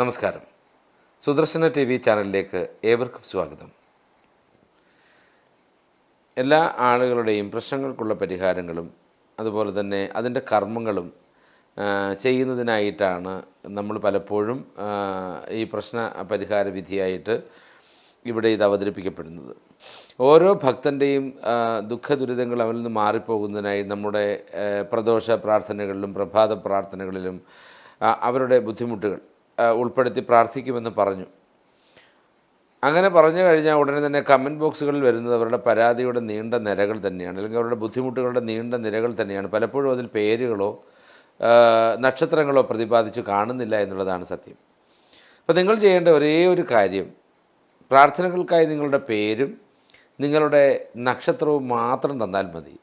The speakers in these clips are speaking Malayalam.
നമസ്കാരം. സുദർശന ടി വി ചാനലിലേക്ക് ഏവർക്കും സ്വാഗതം. എല്ലാ ആളുകളുടെയും പ്രശ്നങ്ങൾക്കുള്ള പരിഹാരങ്ങളും അതുപോലെ തന്നെ അതിന്റെ കർമ്മങ്ങളും ചെയ്യുന്നതിനായിട്ടാണ് നമ്മൾ പലപ്പോഴും ഈ പ്രശ്ന പരിഹാര വിധിയായിട്ട് ഇവിടെ ഇത് അവതരിപ്പിക്കപ്പെടുന്നത്. ഓരോ ഭക്തന്റെയും ദുഃഖ ദുരിതങ്ങൾ അവരിൽ നിന്ന് മാറിപ്പോകുന്നതിനായി നമ്മുടെ പ്രദോഷ പ്രാർത്ഥനകളിലും പ്രഭാത പ്രാർത്ഥനകളിലും അവരുടെ ബുദ്ധിമുട്ടുകൾ ഉൾപ്പെടുത്തി പ്രാർത്ഥിക്കുമെന്ന് പറഞ്ഞു. അങ്ങനെ പറഞ്ഞു കഴിഞ്ഞാൽ ഉടനെ തന്നെ കമന്റ് ബോക്സുകളിൽ വരുന്നത് അവരുടെ പരാതിയുടെ നീണ്ട നിരകൾ തന്നെയാണ്. അല്ലെങ്കിൽ അവരുടെ ബുദ്ധിമുട്ടുകളുടെ നീണ്ട നിരകൾ തന്നെയാണ്. പലപ്പോഴും അതിൽ പേരുകളോ നക്ഷത്രങ്ങളോ പ്രതിപാദിച്ച് കാണുന്നില്ല എന്നുള്ളതാണ് സത്യം. അപ്പോൾ നിങ്ങൾ ചെയ്യേണ്ട ഒരേ ഒരു കാര്യം. പ്രാർത്ഥനകൾക്കായി നിങ്ങളുടെ പേരും നിങ്ങളുടെ നക്ഷത്രവും മാത്രം തന്നാൽ മതി.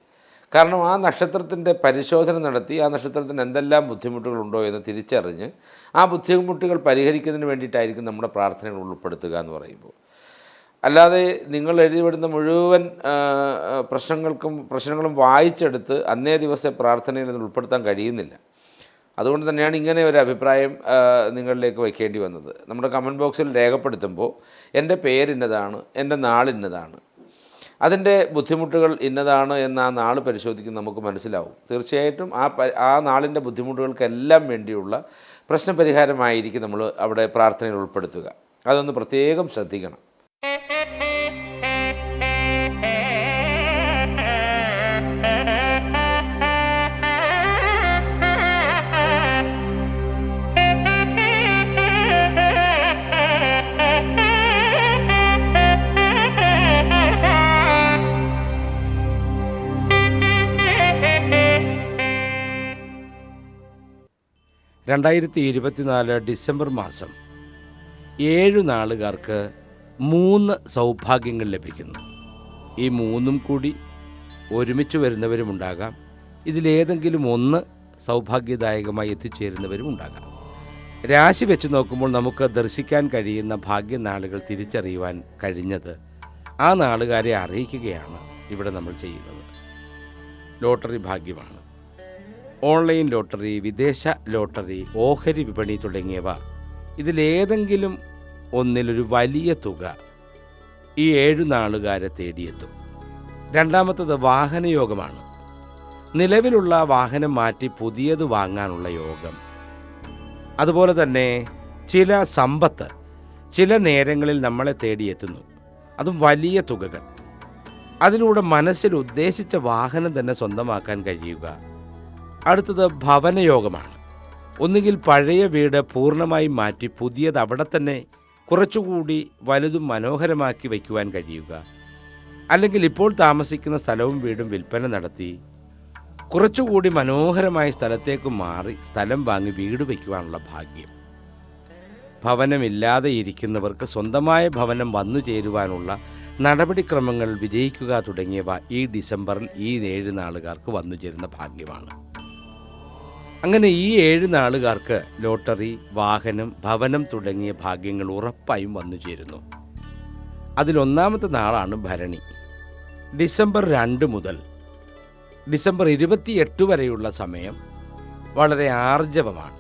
കാരണം ആ നക്ഷത്രത്തിന്റെ പരിശോധന നടത്തി ആ നക്ഷത്രത്തിന് എന്തെല്ലാം ബുദ്ധിമുട്ടുകളുണ്ടോ എന്ന് തിരിച്ചറിഞ്ഞ് ആ ബുദ്ധിമുട്ടുകൾ പരിഹരിക്കുന്നതിന് വേണ്ടിയിട്ടായിരിക്കും നമ്മുടെ പ്രാർത്ഥനകൾ ഉൾപ്പെടുത്തുക എന്ന് പറയുമ്പോൾ. അല്ലാതെ നിങ്ങൾ എഴുതിവിടുന്ന മുഴുവൻ പ്രശ്നങ്ങൾക്കും പ്രശ്നങ്ങളും വായിച്ചെടുത്ത് അന്നേ ദിവസം പ്രാർത്ഥനയിൽ നിന്ന് ഉൾപ്പെടുത്താൻ കഴിയുന്നില്ല. അതുകൊണ്ട് തന്നെയാണ് ഇങ്ങനെ ഒരു അഭിപ്രായം നിങ്ങളിലേക്ക് വയ്ക്കേണ്ടി വന്നത്. നമ്മുടെ കമന്റ് ബോക്സിൽ രേഖപ്പെടുത്തുമ്പോൾ എന്റെ പേരിന്നതാണ് എന്റെ നാളിന്നതാണ്. അതിന്റെ ബുദ്ധിമുട്ടുകൾ ഇന്നതാണ് എന്ന് ആ നാൾ പരിശോധിക്കും നമുക്ക് മനസ്സിലാവും. തീർച്ചയായിട്ടും ആ ആ നാളിന്റെ ബുദ്ധിമുട്ടുകൾക്കെല്ലാം വേണ്ടിയുള്ള പ്രശ്നപരിഹാരമായിരിക്കും നമ്മൾ അവിടെ പ്രാർത്ഥനയിൽ ഉൾപ്പെടുത്തുക. അതൊന്ന് പ്രത്യേകം ശ്രദ്ധിക്കണം. രണ്ടായിരത്തി ഇരുപത്തിനാല് ഡിസംബർ മാസം ഏഴ് നാളുകാർക്ക് മൂന്ന് സൗഭാഗ്യങ്ങൾ ലഭിക്കുന്നു. ഈ മൂന്നും കൂടി ഒരുമിച്ച് വരുന്നവരുമുണ്ടാകാം ഇതിലേതെങ്കിലും ഒന്ന് സൗഭാഗ്യദായകമായി എത്തിച്ചേരുന്നവരും ഉണ്ടാകാം. രാശി വെച്ച് നോക്കുമ്പോൾ നമുക്ക് ദർശിക്കാൻ കഴിയുന്ന ഭാഗ്യനാളുകൾ തിരിച്ചറിയുവാൻ കഴിഞ്ഞത് ആ നാളുകാരെ അറിയിക്കുകയാണ് ഇവിടെ നമ്മൾ ചെയ്യുന്നത്. ലോട്ടറി ഭാഗ്യമാണ്. ഓൺലൈൻ ലോട്ടറി വിദേശ ലോട്ടറി ഓഹരി വിപണി തുടങ്ങിയവ. ഇതിലേതെങ്കിലും ഒന്നിലൊരു വലിയ തുക ഈ ഏഴു നാളുകാരെ തേടിയെത്തും. രണ്ടാമത്തത് വാഹനയോഗമാണ്. നിലവിലുള്ള വാഹനം മാറ്റി പുതിയത് വാങ്ങാനുള്ള യോഗം. അതുപോലെ തന്നെ ചില സമ്പത്ത് ചില നേരങ്ങളിൽ നമ്മളെ തേടിയെത്തുന്നു. അതും വലിയ തുകകൾ. അതിലൂടെ മനസ്സിൽ ഉദ്ദേശിച്ച വാഹനം തന്നെ സ്വന്തമാക്കാൻ കഴിയുക. അടുത്തത് ഭവനയോഗമാണ്. ഒന്നുകിൽ പഴയ വീട് പൂർണമായി മാറ്റി പുതിയത് അവിടെ തന്നെ കുറച്ചുകൂടി വലുതും മനോഹരമാക്കി വയ്ക്കുവാൻ കഴിയുക. അല്ലെങ്കിൽ ഇപ്പോൾ താമസിക്കുന്ന സ്ഥലവും വീടും വിൽപ്പന നടത്തി കുറച്ചുകൂടി മനോഹരമായ സ്ഥലത്തേക്ക് മാറി സ്ഥലം വാങ്ങി വീട് വയ്ക്കുവാനുള്ള ഭാഗ്യം. ഭവനമില്ലാതെ ഇരിക്കുന്നവർക്ക് സ്വന്തമായ ഭവനം വന്നു ചേരുവാനുള്ള നടപടിക്രമങ്ങൾ വിജയിക്കുക തുടങ്ങിയവ ഈ ഡിസംബറിൽ ഈ ഏഴ് നാളുകാർക്ക് വന്നു ചേരുന്ന ഭാഗ്യമാണ്. അങ്ങനെ ഈ ഏഴ് നാളുകാർക്ക് ലോട്ടറി വാഹനം ഭവനം തുടങ്ങിയ ഭാഗ്യങ്ങൾ ഉറപ്പായും വന്നു ചേരുന്നു. അതിലൊന്നാമത്തെ നാളാണ് ഭരണി. ഡിസംബർ രണ്ട് മുതൽ ഡിസംബർ ഇരുപത്തിയെട്ട് വരെയുള്ള സമയം വളരെ ആർജവമാണ്.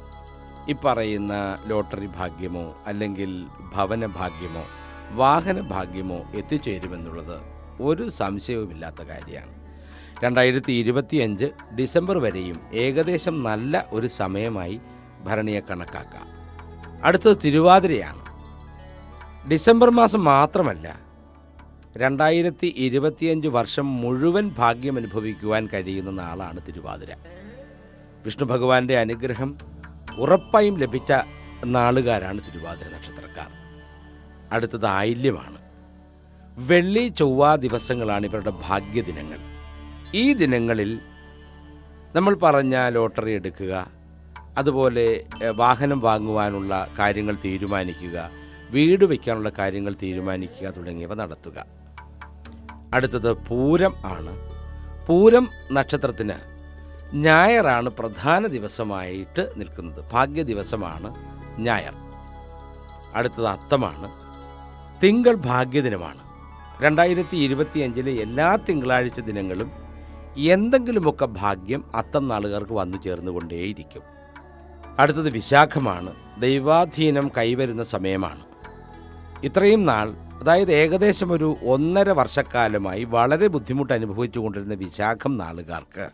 ഈ പറയുന്ന ലോട്ടറി ഭാഗ്യമോ അല്ലെങ്കിൽ ഭവന ഭാഗ്യമോ വാഹന ഭാഗ്യമോ എത്തിച്ചേരുമെന്നുള്ളത് ഒരു സംശയവുമില്ലാത്ത കാര്യമാണ്. രണ്ടായിരത്തി ഇരുപത്തിയഞ്ച് ഡിസംബർ വരെയും ഏകദേശം നല്ല ഒരു സമയമായി ഭരണിയെ കണക്കാക്കാം. അടുത്തത് തിരുവാതിരയാണ്. ഡിസംബർ മാസം മാത്രമല്ല രണ്ടായിരത്തി ഇരുപത്തിയഞ്ച് വർഷം മുഴുവൻ ഭാഗ്യം അനുഭവിക്കുവാൻ കഴിയുന്ന നാളാണ് തിരുവാതിര. വിഷ്ണു ഭഗവാന്റെ അനുഗ്രഹം ഉറപ്പായും ലഭിച്ച നാളുകാരാണ് തിരുവാതിര നക്ഷത്രക്കാർ. അടുത്തത് ആയില്യമാണ്. വെള്ളി ചൊവ്വ ദിവസങ്ങളാണ് ഇവരുടെ ഭാഗ്യദിനങ്ങൾ. ഈ ദിനങ്ങളിൽ നമ്മൾ പറഞ്ഞ ലോട്ടറി എടുക്കുക അതുപോലെ വാഹനം വാങ്ങുവാനുള്ള കാര്യങ്ങൾ തീരുമാനിക്കുക വീട് വയ്ക്കാനുള്ള കാര്യങ്ങൾ തീരുമാനിക്കുക തുടങ്ങിയവ നടത്തുക. അടുത്തത് പൂരം ആണ്. പൂരം നക്ഷത്രത്തിന് ഞായറാണ് പ്രധാന ദിവസമായിട്ട് നിൽക്കുന്നത്. ഭാഗ്യ ദിവസമാണ് ഞായർ. അടുത്തത് അത്തമാണ്. തിങ്കൾ ഭാഗ്യദിനമാണ്. രണ്ടായിരത്തി ഇരുപത്തിയഞ്ചിലെ എല്ലാ തിങ്കളാഴ്ച ദിനങ്ങളും എന്തെങ്കിലുമൊക്കെ ഭാഗ്യം അത്തം നാളുകാർക്ക് വന്നു ചേർന്നുകൊണ്ടേയിരിക്കും. അടുത്തത് വിശാഖമാണ്. ദൈവാധീനം കൈവരുന്ന സമയമാണ്. ഇത്രയും നാൾ അതായത് ഏകദേശം ഒരു ഒന്നര വർഷക്കാലമായി വളരെ ബുദ്ധിമുട്ട് അനുഭവിച്ചു കൊണ്ടിരുന്ന വിശാഖം നാളുകാർക്ക്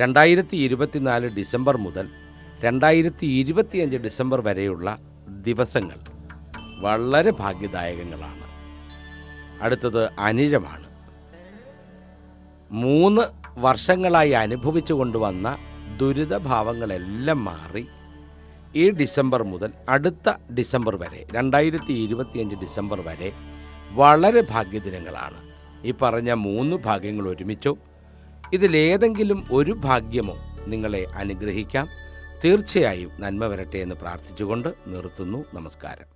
രണ്ടായിരത്തി ഇരുപത്തിനാല് ഡിസംബർ മുതൽ രണ്ടായിരത്തി ഇരുപത്തിയഞ്ച് ഡിസംബർ വരെയുള്ള ദിവസങ്ങൾ വളരെ ഭാഗ്യദായകങ്ങളാണ്. അടുത്തത് അനിഴമാണ്. മൂന്ന് വർഷങ്ങളായി അനുഭവിച്ചു കൊണ്ടുവന്ന ദുരിതഭാവങ്ങളെല്ലാം മാറി ഈ ഡിസംബർ മുതൽ അടുത്ത ഡിസംബർ വരെ രണ്ടായിരത്തി ഇരുപത്തിയഞ്ച് ഡിസംബർ വരെ വളരെ ഭാഗ്യദിനങ്ങളാണ്. ഈ പറഞ്ഞ മൂന്ന് ഭാഗ്യങ്ങൾ ഒരുമിച്ചു ഇതിലേതെങ്കിലും ഒരു ഭാഗ്യമോ നിങ്ങളെ അനുഗ്രഹിക്കാം. തീർച്ചയായും നന്മ വരട്ടെ എന്ന് പ്രാർത്ഥിച്ചുകൊണ്ട് നിർത്തുന്നു. നമസ്കാരം.